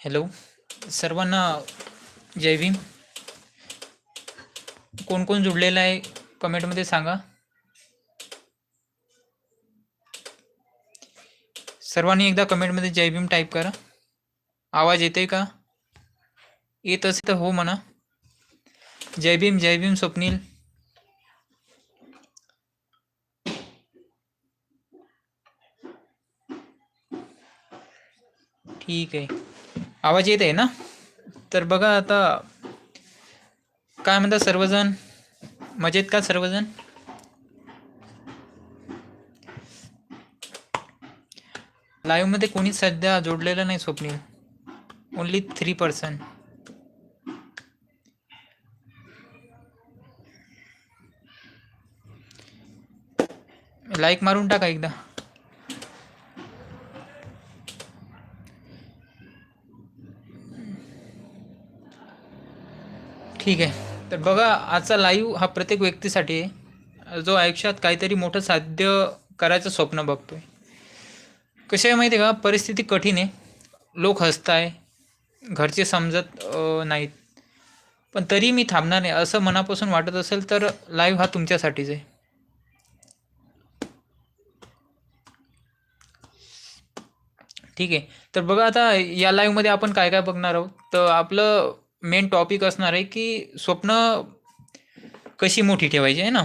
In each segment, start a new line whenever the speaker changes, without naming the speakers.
Hello सर्वांना जय भीम. कोण कोण जुडलेलं आहे? कमेंटमध्ये सांगा. सर्वांनी एकदा कमेंटमध्ये जय भीम टाईप करा. आवाज येते का? येत असेल तर हो म्हणा. जय भीम जय भीम स्वप्नील. ठीक आहे. आवाज येत आहे ना? तर बघा आता काय म्हणतात सर्वजण? मजेत का सर्वजण? लाईव्हमध्ये कोणी सध्या जोडलेलं नाही Swapnil. Only three person like मारून टाका एकदा. ठीक आहे. तर बघा आजचा लाईव्ह हा प्रत्येक व्यक्तीसाठी आहे. जो आयुष्यात काहीतरी मोठं साध्य करायचं स्वप्न बघतो आहे कसे आहे माहिती आहे का? परिस्थिती कठीण आहे. लोक हसताय. घरचे समजत नाहीत. पण तरी मी थांबणार नाही. असं मनापासून वाटत असेल तर लाईव्ह हा तुमच्यासाठीच आहे. ठीक आहे. तर बघा आता या लाईव्हमध्ये आपण काय काय बघणार आहोत? तर आपलं मेन टॉपिक असणार आहे की स्वप्न कशी मोठी ठेवायची आहे ना?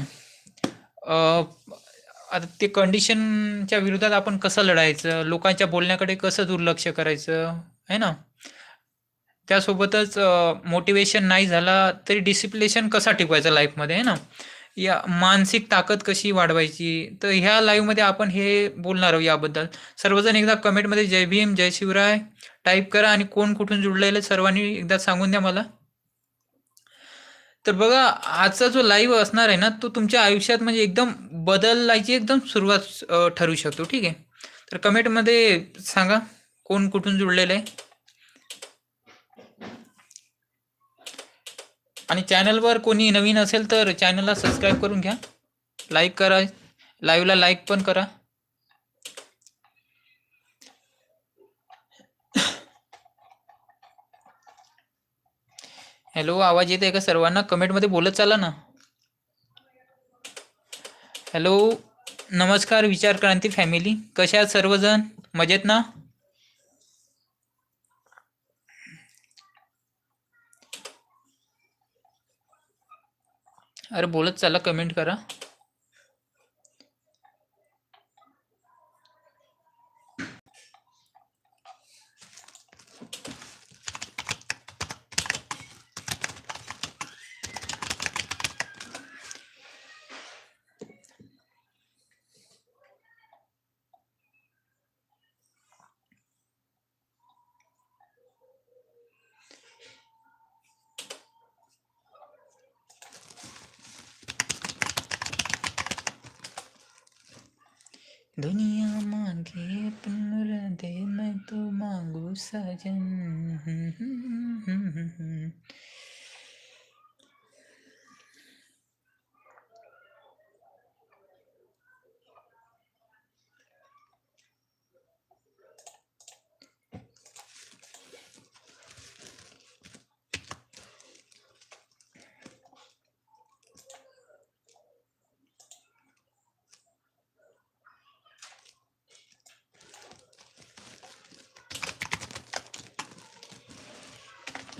आता ते कंडिशनच्या विरोधात आपण कसं लढायचं? लोकांच्या बोलण्याकडे कसं दुर्लक्ष करायचं? आहे ना? त्यासोबतच मोटिवेशन नाही झाला तरी डिसिप्लेशन कसा टिकवायचा लाईफमध्ये आहे ना? या मानसिक ताकद कशी वाढवायची? तर ह्या लाईव्हमध्ये आपण हे बोलणार आहोत याबद्दल. सर्वजण एकदा कमेंटमध्ये जय भीम जय शिवराय टाईप करा आणि कोण कुठून जुळलेलं आहे सर्वांनी एकदा सांगून द्या मला. तर बघा आजचा जो लाईव्ह असणार आहे ना तो तुमच्या आयुष्यात म्हणजे एकदम बदलायची एकदम सुरुवात ठरू शकतो. ठीक आहे? तर कमेंटमध्ये सांगा कोण कुठून जुळलेलं आहे? आणि चॅनलवर कोणी नवीन असेल तर चॅनलला सबस्क्राईब करून घ्या. लाईक करा. लाईव्हला लाईक पण करा. हॅलो आवाज येत आहे का सर्वांना? कमेंटमध्ये बोलत चाला ना. हॅलो नमस्कार विचार क्रांती फॅमिली कशा आहात सर्वजण? मजेत ना? अरे बोलत चला कमेंट करा. दुनिया मांगे पुनर दे मैं तो मांगू सजन।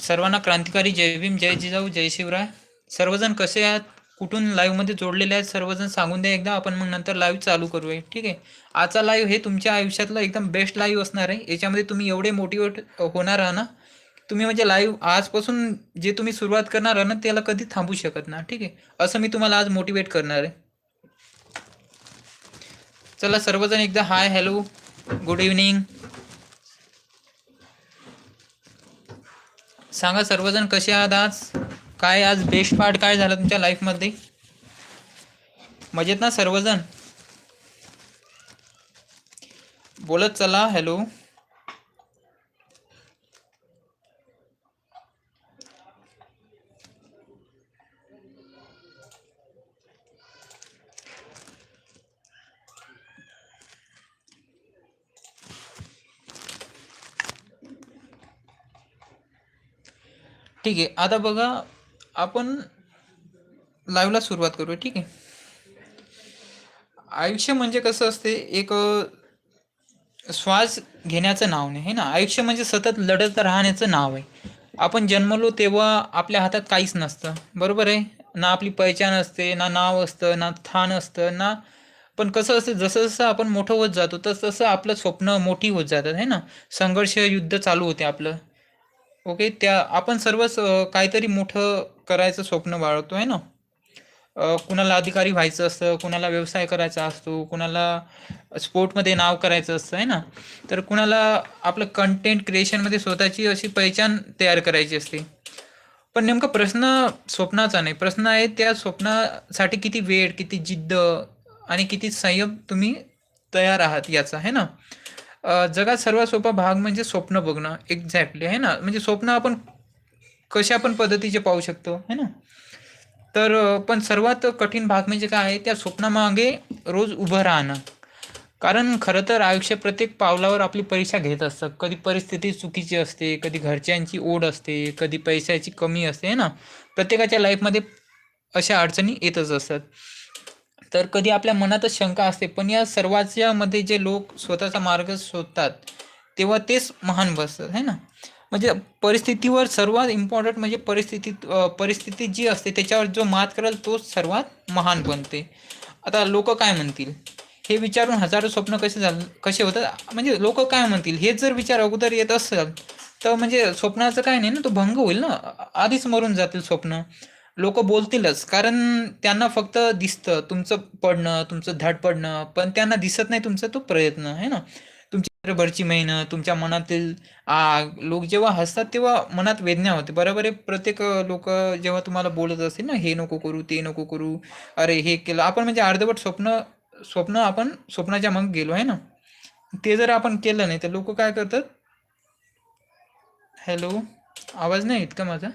सर्वांना क्रांतिकारी जय भीम जय जिजाऊ जय शिवराय. सर्वजण कसे आहात? कुठून लाईव्हमध्ये जोडलेले आहेत? सर्वजण सांगून द्या एकदा. आपण मग नंतर लाईव्ह चालू करूया. ठीक आहे? आजचा लाईव्ह हे तुमच्या आयुष्यातलं एकदम बेस्ट लाईव्ह असणार आहे. याच्यामध्ये तुम्ही एवढे मोटिवेट होणार आहा ना तुम्ही म्हणजे लाईव्ह आजपासून जे तुम्ही सुरुवात करणार आहात ना त्याला कधी थांबू शकत ना ठीक आहे? असं मी तुम्हाला आज मोटिवेट करणार आहे. चला सर्वजण एकदा हाय हॅलो गुड इव्हनिंग सांगा सर्वजण कसे आहात आज? काय आज बेस्ट पार्ट काय झालं तुमच्या लाईफमध्ये मजेत ना सर्वजण? बोलत चला हॅलो ठीक आहे. आता बघा आपण लाईव्हला सुरुवात करूया. ठीक आहे. आयुष्य म्हणजे कसं असते? एक श्वास घेण्याचं नाव नाही है ना? आयुष्य म्हणजे सतत लढत राहण्याचं नाव आहे. आपण जन्मलो तेव्हा आपल्या हातात काहीच नसतं. बरोबर आहे? ना आपली पहिचान असते ना नाव असतं ना स्थान असतं ना पण कसं असतं? जसं जसं आपण मोठं होत जातो तसं तसं आपलं स्वप्न मोठी होत जातात है ना? संघर्ष युद्ध चालू होते आपलं. ओके त्या आपण सर्वच अ, काहीतरी मोठं करायचं स्वप्न बाळगतो आहे ना? अ, कुणाला अधिकारी व्हायचं असतं कुणाला व्यवसाय करायचा असतो कुणाला स्पोर्टमध्ये नाव करायचं असतं आहे ना? तर कुणाला आपलं कंटेंट क्रिएशनमध्ये स्वतःची अशी पहिचान तयार करायची असते. पण नेमका प्रश्न स्वप्नाचा नाही. प्रश्न आहे त्या स्वप्नासाठी किती वेळ किती जिद्द आणि किती संयम तुम्ही तयार आहात याचा आहे ना? जगात सर्वात सोपा भाग म्हणजे स्वप्न बघणं. एक्झॅक्टली आहे ना? म्हणजे स्वप्न आपण कशा पण पद्धतीचे पाहू शकतो है ना? तर पण सर्वात कठीण भाग म्हणजे काय आहे? त्या स्वप्नामागे रोज उभं राहणं. कारण खरं तर आयुष्य प्रत्येक पावलावर आपली परीक्षा घेत असतं. कधी परिस्थिती चुकीची असते कधी घरच्यांची ओढ असते कधी पैशाची कमी असते है ना? प्रत्येकाच्या लाईफमध्ये अशा अडचणी येतच असतात. तर कधी आपल्या मनातच शंका असते पण या सर्वाच्या मध्ये जे लोक स्वतःचा मार्ग शोधतात तेव्हा तेच महान बसतात है ना? म्हणजे परिस्थितीवर सर्वात इम्पॉर्टंट म्हणजे परिस्थितीत परिस्थिती जी असते त्याच्यावर जो मात करेल तोच सर्वात महान बनते. आता लोक काय म्हणतील? हे विचारून हजारो स्वप्न कसे झाले कसे होतात? म्हणजे लोक काय म्हणतील? हेच जर विचार अगोदर येत असेल तर म्हणजे स्वप्नाचं काय नाही ना तो भंग होईल ना? आधीच मरून जातील स्वप्न. लोक बोलतीलच. कारण त्यांना फक्त दिसतं तुमचं पडणं तुमचं धड पडणं पण त्यांना दिसत नाही तुमचा तो प्रयत्न आहे ना? तुमची भरची मेहनत तुमच्या मनातील आग लोक जेव्हा हसतात तेव्हा मनात वेदना होते. बरोबर आहे? प्रत्येक लोक जेव्हा तुम्हाला बोलत असतील ना हे नको करू ते नको करू अरे हे केलं आपण म्हणजे अर्धवट स्वप्न स्वप्न आपण स्वप्नाच्या मग गेलो आहे ना? ते जर आपण केलं नाही तर लोक काय करतात? हॅलो? आवाज नाही येत का माझा?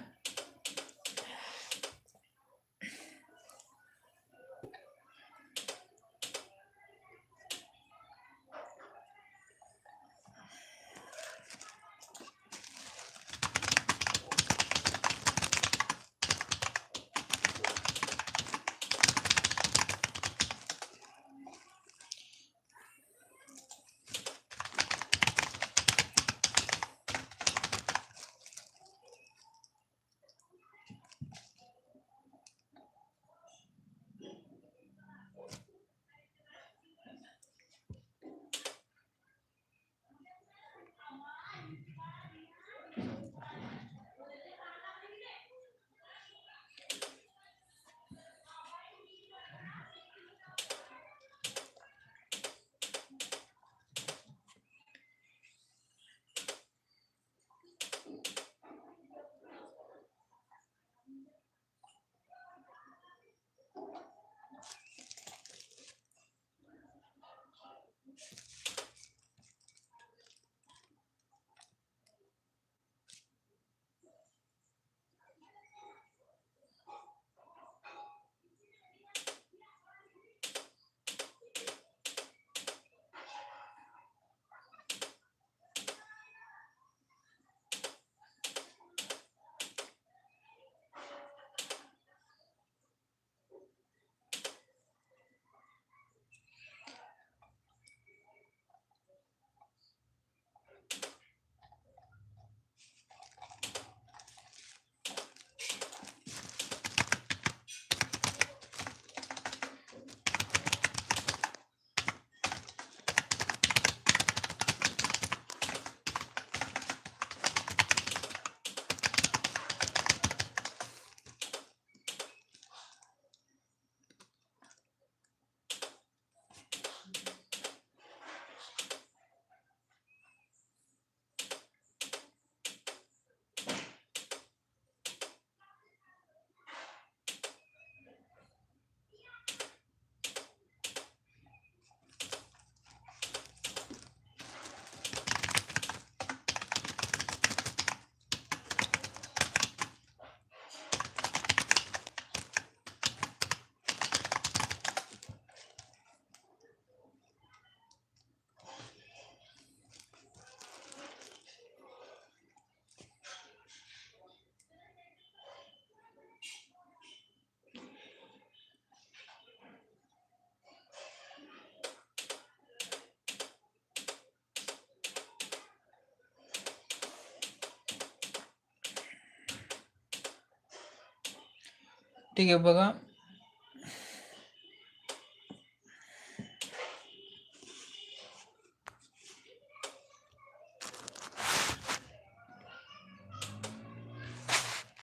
ठीक आहे बघा